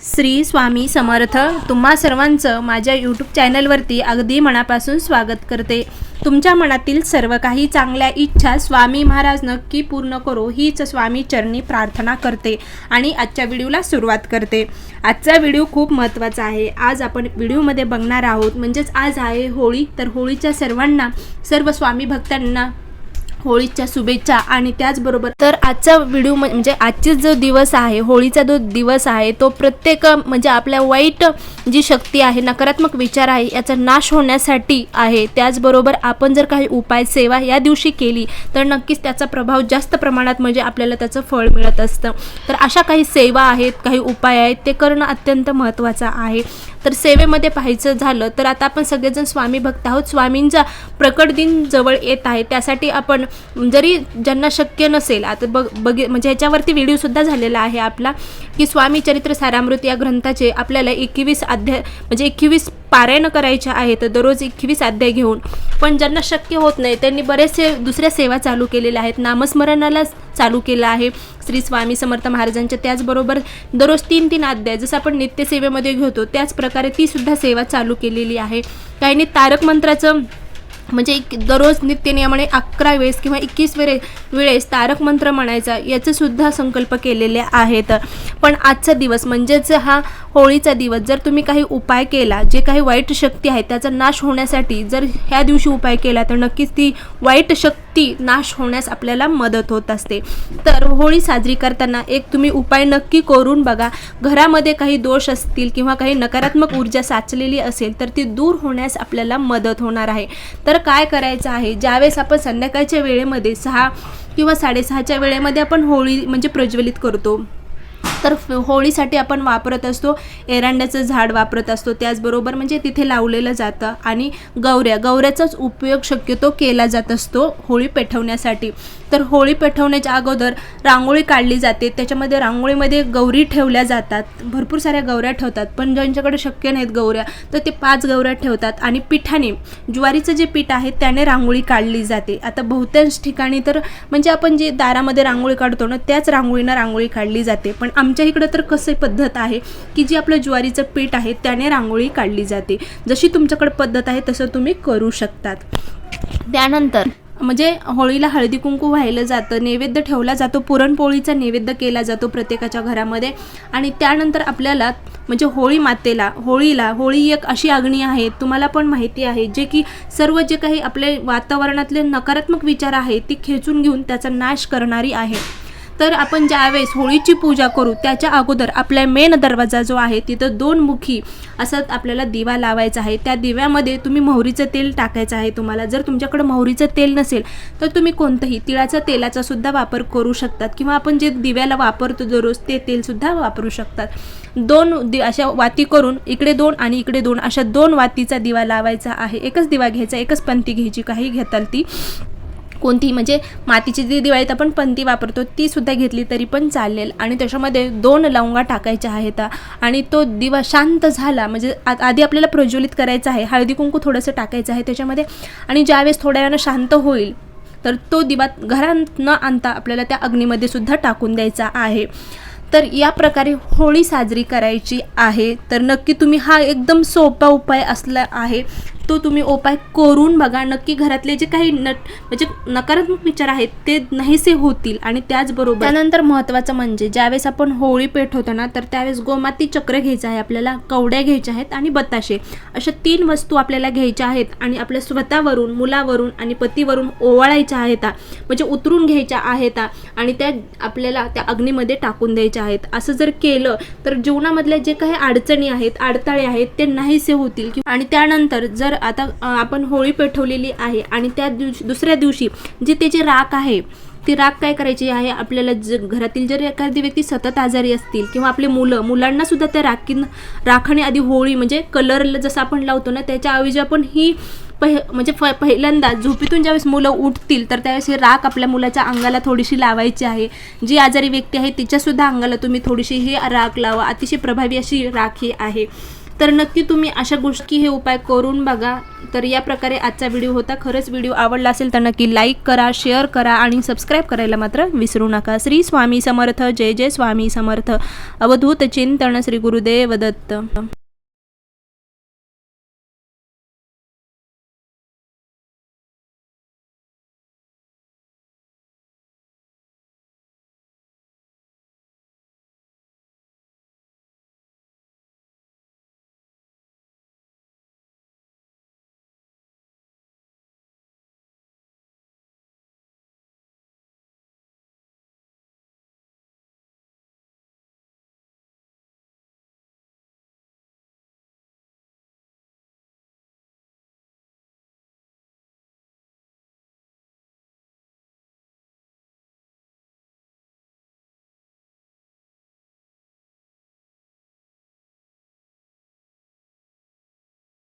श्री स्वामी समर्थ. तुम्हा सर्वांचं माझ्या यूट्यूब चॅनलवरती अगदी मनापासून स्वागत करते. तुमच्या मनातील सर्व काही चांगल्या इच्छा स्वामी महाराज नक्की पूर्ण करो हीच स्वामी चरणी प्रार्थना करते आणि आजच्या व्हिडिओला सुरुवात करते. आजचा व्हिडिओ खूप महत्त्वाचा आहे. आज आपण व्हिडिओमध्ये बघणार आहोत म्हणजेच आज आहे होळी. तर होळीच्या सर्वांना सर्व स्वामी भक्तांना होळीच्या शुभेच्छा आणि त्याचबरोबर तर आजचा व्हिडिओ म्हणजे आजचा जो दिवस आहे होळीचा जो दिवस आहे तो प्रत्येक म्हणजे आपल्या वाईट जी शक्ती आहे नकारात्मक विचार आहे याचा नाश होण्यासाठी आहे. त्याचबरोबर आपण जर काही उपाय सेवा या दिवशी केली तर नक्कीच त्याचा प्रभाव जास्त प्रमाणात म्हणजे आपल्याला त्याचं फळ मिळत असतं. तर अशा काही सेवा आहेत काही उपाय आहेत ते करणं अत्यंत महत्त्वाचं आहे. तर सेवेमध्ये पाहायचं झालं तर आता आपण सगळेजण स्वामी भक्त आहोत. स्वामींचा प्रकट दिन जवळ येत आहे. त्यासाठी आपण जरी ज्यांना शक्य नसेल आता बघ बघ म्हणजे ह्याच्यावरती व्हिडिओसुद्धा झालेला आहे आपला की स्वामी चरित्र सारामृत या ग्रंथाचे आपल्याला एकवीस अध्याय म्हणजे एकवीस पारायण करायच्या आहेत दररोज एकवीस अध्याय घेऊन. पण ज्यांना शक्य होत नाही त्यांनी बरेचसे दुसऱ्या सेवा चालू केलेल्या आहेत. नामस्मरणाला चालू केलं आहे. श्री स्वामी समर्थ महाराजांच्या त्याचबरोबर दररोज तीन तीन अध्याय जसं आपण नित्यसेवेमध्ये घेतो त्याच प्रकारे ती सुद्धा सेवा चालू केलेली आहे. काहींनी तारक मंत्राचं म्हणजे एक दररोज नित्यनियमाने अकरा वेळेस किंवा एकवीस वेळे वेळेस तारक मंत्र म्हणायचा याचंसुद्धा संकल्प केलेले आहेत. पण आजचा दिवस म्हणजेच हा होळीचा दिवस जर तुम्ही काही उपाय केला जे काही वाईट शक्ती आहे त्याचा नाश होण्यासाठी जर ह्या दिवशी उपाय केला तर नक्कीच ती वाईट शक्ती ती नाश होण्यास आपल्याला मदत होत असते. तर होळी साजरी करताना एक तुम्ही उपाय नक्की करून बघा. घरामध्ये काही दोष असतील किंवा काही नकारात्मक ऊर्जा साचलेली असेल तर ती दूर होण्यास आपल्याला मदत होणार आहे. तर काय करायचं आहे? ज्यावेळेस आपण संध्याकाळच्या वेळेमध्ये सहा किंवा साडेसहाच्या वेळेमध्ये आपण होळी म्हणजे प्रज्वलित करतो तर होळीसाठी आपण वापरत असतो एरंड्याचं झाड वापरत असतो. त्याचबरोबर म्हणजे तिथे लावलेलं जातं आणि गौऱ्या गौऱ्याचाच उपयोग शक्यतो केला जात असतो होळी पेटवण्यासाठी. तर होळी पेटवण्याच्या अगोदर रांगोळी काढली जाते. त्याच्यामध्ये रांगोळीमध्ये गौरी ठेवल्या जातात. भरपूर साऱ्या गौऱ्या ठेवतात पण ज्यांच्याकडे शक्य नाहीत गौऱ्या तर ते पाच गौऱ्या ठेवतात आणि पिठाने ज्वारीचं जे पीठ आहे त्याने रांगोळी काढली जाते. आता बहुतांश ठिकाणी तर म्हणजे आपण जे दारामध्ये रांगोळी काढतो ना त्याच रांगोळीनं रांगोळी काढली जाते. पण आमच्या इकडं तर कसं पद्धत आहे की जी आपलं ज्वारीचं पीठ आहे त्याने रांगोळी काढली जाते. जशी तुमच्याकडे पद्धत आहे तसं तुम्ही करू शकतात. त्यानंतर म्हणजे होळीला हळदी कुंकू व्हायला जातं नैवेद्य ठेवला जातो पुरणपोळीचा नैवेद्य केला जातो प्रत्येकाच्या घरामध्ये. आणि त्यानंतर आपल्याला म्हणजे होळी मातेला होळीला होळी एक अशी अग्नी आहे तुम्हाला पण माहिती आहे जे की सर्व जे काही आपले वातावरणातले नकारात्मक विचार आहेत ती खेचून घेऊन त्याचा नाश करणारी आहे. तर आपण ज्यावेळेस होळीची पूजा करू त्याच्या अगोदर आपल्या मेन दरवाजा जो आहे तिथं दोन मुखी असं आपल्याला दिवा लावायचा आहे. त्या दिव्यामध्ये तुम्ही मोहरीचं तेल टाकायचं आहे तुम्हाला. जर तुमच्याकडे मोहरीचं तेल नसेल तर तुम्ही कोणतंही तिळाचं तेलाचा सुद्धा वापर करू शकतात किंवा आपण जे दिव्याला वापरतो दररोज ते तेलसुद्धा वापरू शकतात. दोन दि अशा वाती करून इकडे दोन आणि इकडे दोन अशा दोन वातीचा दिवा लावायचा आहे. एकच दिवा घ्यायचा एकच पंथी घ्यायची काही घेताल ती. कोणती म्हणजे मातीची जी दिवाळीत आपण पंती वापरतो ती सुद्धा घेतली तरी पण चालेल. आणि त्याच्यामध्ये दोन लवंगा टाकायच्या आहेत. आणि तो दिवा शांत झाला म्हणजे आ- आधी आपल्याला प्रज्वलित करायचा आहे. हळदी कुंकू थोडंसं टाकायचं आहे त्याच्यामध्ये. आणि ज्यावेळेस थोड्या वेळानं शांत होईल तर तो दिवा घरात न आणता आपल्याला त्या अग्नीमध्ये सुद्धा टाकून द्यायचा आहे. तर या प्रकारे होळी साजरी करायची आहे. तर नक्की तुम्ही हा एकदम सोपा उपाय असला आहे. तो तुम्ही उपाय करून बघा. नक्की घरातले जे काही नट म्हणजे नकारात्मक विचार आहेत ते नाहीसे होतील. आणि त्याचबरोबर त्यानंतर महत्त्वाचं म्हणजे ज्यावेळेस आपण होळी पेठवतो ना तर त्यावेळेस गोमाती चक्र घ्यायचं आहे आपल्याला कवड्या घ्यायच्या आहेत आणि बताशे. अशा तीन वस्तू आपल्याला घ्यायच्या आहेत आणि आपल्या स्वतःवरून मुलावरून आणि पतीवरून ओवाळायच्या आहेत म्हणजे उतरून घ्यायच्या आहेत आणि त्या आपल्याला त्या अग्नीमध्ये टाकून द्यायच्या आहेत. असं जर केलं तर जीवनामधल्या जे काही अडचणी आहेत अडथळे आहेत ते नाहीसे होतील. किंवा- आणि त्यानंतर जर आता आपण होळी पेटवलेली आहे आणि त्या दिवशी दुसऱ्या दिवशी जी त्याची राख आहे ती राख काय करायची आहे? आपल्याला ज घरातील जर एखादी व्यक्ती सतत आजारी असतील किंवा आपले मुलं मुलांना सुद्धा त्या राखीन राखणे आधी होळी म्हणजे कलर जसं आपण लावतो ना त्याच्या ऐवजी आपण ही पहि म्हणजे फ पहिल्यांदा झोपेतून ज्यावेळेस मुलं उठतील तर त्यावेळेस ही राख आपल्या मुलाच्या अंगाला थोडीशी लावायची आहे. जी आजारी व्यक्ती आहे तिच्यासुद्धा अंगाला तुम्ही थोडीशी ही राख लावा. अतिशय प्रभावी अशी राख ही आहे. तर नक्की तुम्ही अशा गोष्टी हे उपाय करून बघा. तर या प्रकारे आजचा व्हिडिओ होता. खरंच व्हिडिओ आवडला असेल तर नक्की लाईक करा शेअर करा आणि सबस्क्राईब करायला मात्र विसरू नका. श्री स्वामी समर्थ. जय जय स्वामी समर्थ. अवधूत चिंतन श्री गुरुदेव दत्त.